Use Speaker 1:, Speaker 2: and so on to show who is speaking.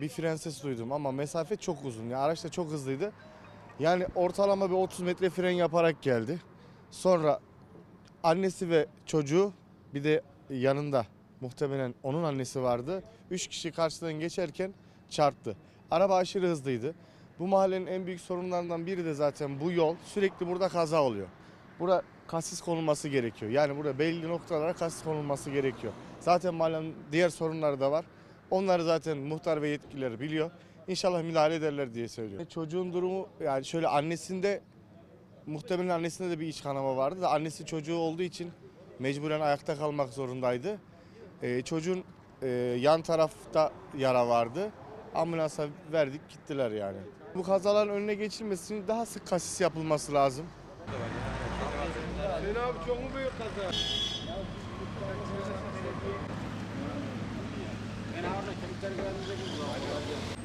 Speaker 1: bir fren sesi duydum ama mesafe çok uzun. Yani araç da çok hızlıydı. Yani ortalama bir 30 metre fren yaparak geldi. Sonra annesi ve çocuğu bir de yanında muhtemelen onun annesi vardı. Üç kişi karşıdan geçerken çarptı. Araba aşırı hızlıydı. Bu mahallenin en büyük sorunlarından biri de zaten bu yol. Sürekli burada kaza oluyor. Burada kasis konulması gerekiyor. Yani burada belli noktalara kasis konulması gerekiyor. Zaten mahallenin diğer sorunları da var. Onları zaten muhtar ve yetkilileri biliyor. İnşallah müdahale ederler diye söylüyor. Çocuğun durumu yani şöyle annesinde muhtemelen annesinde de bir iç kanama vardı da annesi çocuğu olduğu için mecburen ayakta kalmak zorundaydı. Ee, çocuğun e, yan tarafta yara vardı. Ambulansa verdik gittiler yani. Bu kazaların önüne geçilmesi için daha sık kasis yapılması lazım.
Speaker 2: Hüseyin abi çok mu büyük kaza?
Speaker 3: Ben orada kemikleri görünce buldum.